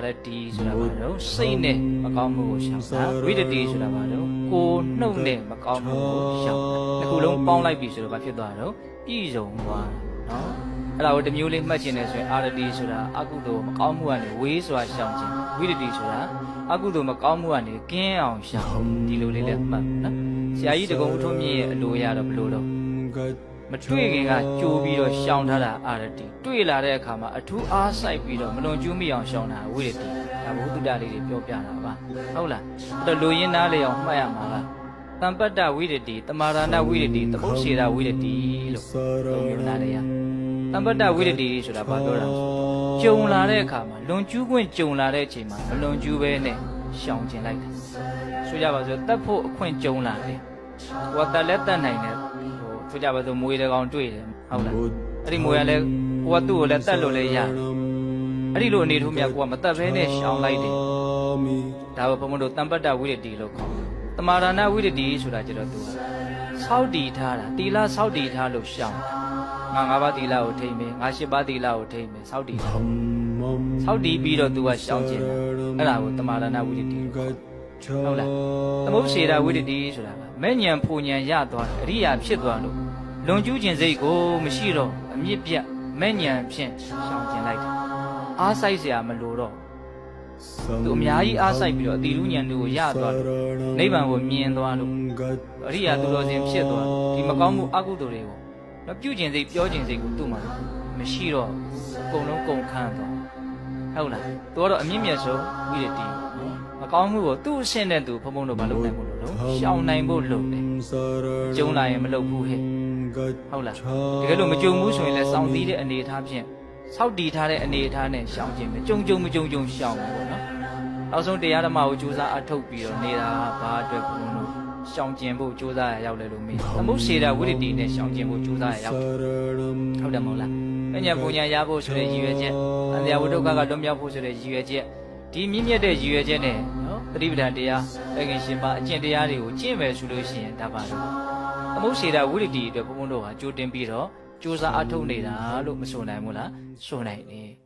ရတီဆိုတာဘာလို့စိတ်နဲ့မကောင်းမှုကိုရှောင်တာဝိတတိဆိုတာဘာလို့ကိုယ်နှုတ်နဲ့မကောင်းမှုကိုရှောင်တာဒီခုလုံးပေါင်းလိုက်ပြီဆိုတော့ဘာဖြစ်သွားတော့ပြည့်စုံသွားတာနော်အဲ့ဒါကိုတစ်မျိုးလေးမှတ်ချင်တယ်ဆိုရင်အာရတီဆိုတာအကုသိုလ်မကောင်းမှုကနေဝေးစွာရှောင်ခြင်းဝိတတိဆိုတာအကုသိုလ်မကောင်းမှုကနေကင်းအောင်ရှောင်ဒီလိုလေးလည်းမှတ်နော်ဆရာကြီးတကုံဦးထွန်းမြင့်ရဲ့အလိုရတော့ဘယ်လိုတော့ မတွေ့ခင်ကကြိုးပြီးတော့ရှောင်ထားတာအာရတိတွေ့လာတဲ့အခါမှာအထူးအားစိုက်ပြီးတော့မလွန်ကျူးမိအောင်ရှောင်တာဝိရတိဒါဘုဒ္ဓလေးတွေပြောပြတာပါဟုတ်လားအဲ့တော့လူရင်းသားလေအောင်မှတ်ရမှာလားတမ္ပတ္တဝိရတိတမာရဏဝိရတိသမုတ်စေတဝိရတိလို့သုံးမျိုးနားလေရတမ္ပတ္တဝိရတိဆိုတာဘာပြောတာလဲကြုံလာတဲ့အခါမှာလွန်ကျူးခွင့်ကြုံလာတဲ့အချိန်မှာမလွန်ကျူးပဲနဲ့ရှောင်ကျင်လိုက်တယ်ဆိုကြပါစို့တတ်ဖို့အခွင့်ကြုံလာတယ်ဟိုကတက်လက်တက်နိုင်တယ်ဟို ဆိုကြပါစို့မွေးတကောင်တွေ့တယ်ဟုတ်လားအဲ့ဒီမွေးကလည်းကိုကသူ့ကိုလည်းတက်လို့လည်းရတယ်အဲ့ဒီလိုအနေထုံးမြတ်ကိုကမတက်ဘဲနဲ့ရှောင်လိုက်တယ်ဒါပဲဘုံမတို့တမ္ပတ္တဝိရတိလို့ခေါ်တယ်တမာရဏဝိရတိဆိုတာကျတော့သူကစောက်တီထားတာတီလာစောက်တီထားလို့ရှောင်တာငါငါးပါးတီလာကိုထိမ့်မယ်ငါရှစ်ပါးတီလာကိုထိမ့်မယ်စောက်တီထားစောက်တီပြီးတော့သူကရှောင်ကျင်တာအဲ့ဒါကိုတမာရဏဝိရတိလို့ခေါ်တယ်ဟုတ်လားသမုတ်စေတာဝိတ္တိဆိုတာကမဲ့ညံဖူညံရသွားတယ်အရိယာဖြစ်သွားလို့ လွန်ကျူးခြင်းစိတ်ကိုမရှိတော့အမြင့်ပြတ်မဲ့ညံဖြင့်ရှောင်ကျင်လိုက်တယ်အားဆိုင်စရာမလိုတော့သူအများကြီးအားဆိုင်ပြီးတော့အတိလူညံတို့ကိုရသွားလို့နိဗ္ဗာန်ကိုမြင်သွားလို့အရိယာသူတော်စင်ဖြစ်သွားဒီမကောင်းမှုအကုသိုလ်တွေကိုတော့ပြုကျင်စိတ်ပြောကျင်စိတ်ကိုသူ့မှာမရှိတော့အကုန်လုံးကုန်ခန်းသွားဟုတ်လားသူကတော့အမြင့်မြတ်ဆုံးပြီးတဲ့ဒီမကောင်းမှုကိုသူ့အရှင်းတဲ့သူဘုံဘုံတို့မလုပ်နိုင်ဘူး လို့တော့ရှောင်နိုင်ဖို့လုပ်တယ်ကျုံလာရင်မလုပ်ဘူးဟဲ့ဟုတ်လားတကယ်လို့မကြုံဘူးဆိုရင်လည်းစောင့်သီးတဲ့အနေအထားဖြင့်စောက်တီထားတဲ့အနေအထားနဲ့ရှောင်ခြင်းပဲကြုံကြုံမကြုံကြုံရှောင်မယ်ပေါ့နော်နောက်ဆုံးတရားဓမ္မကိုကြိုးစားအထုတ်ပြီးတော့နေတာဘာအတွက်ဘုံတို့ရှောင်ကျင်ဖို့ကြိုးစားရရောက်တယ်လို့မင်းသမုတ်စေတာဝိရတိနဲ့ရှောင်ကျင်ဖို့ကြိုးစားရရောက်ဟုတ်တယ်မဟုတ်လားပညာပူညာရဖို့ဆိုတဲ့ရည်ရွယ်ချက်အန္တရာဝိဒုက္ခကလွတ်မြောက်ဖို့ဆိုတဲ့ရည်ရွယ်ချက်ဒီမြင့်မြတ်တဲ့ရည်ရွယ်ချက်နဲ့နော် သတိပဋ္ဌာန်တရားတကင်ရှင်ပါအကျင့်တရားတွေကိုကျင့်မယ်ဆိုလို့ရှိရင်ဒါပါလို့သမုတ်စေတာဝိရတိအတွက်ဘုံဘုံတို့ဟာကြိုးတင်ပြီးတော့ကြိုးစားအထုတ်နေတာလို့မဆိုနိုင်ဘူးလားဆိုနိုင်တယ်